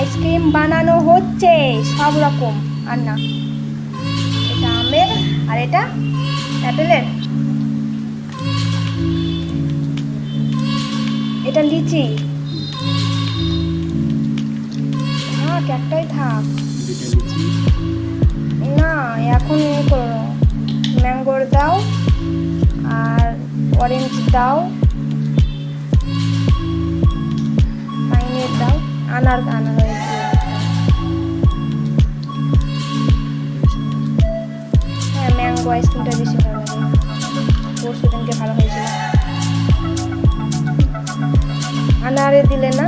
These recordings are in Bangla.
আইসক্রিম বানানো হচ্ছে, সব রকম। আর না এটা আমের আর এটা অ্যাপেলের। এটা লিচি। থাক একটাই থাক। না, এখন এ করো। ম্যাঙ্গোর দাও আর অরেঞ্জ দাও। আনার গান হয়েছে। হ্যাঁ ম্যাঙ্গো আইসক্রিমটা বেশি ভালো লাগে। পরশু দিনকে ভালো হয়েছিল। আনারে দিলে না?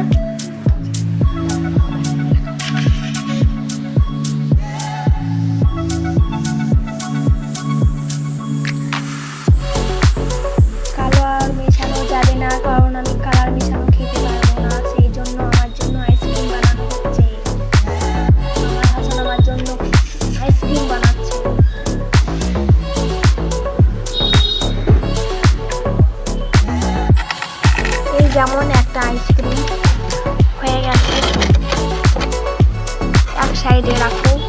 যেমন একটা আইসক্রিম হয়ে গেছে। এক সাইডে রাখো।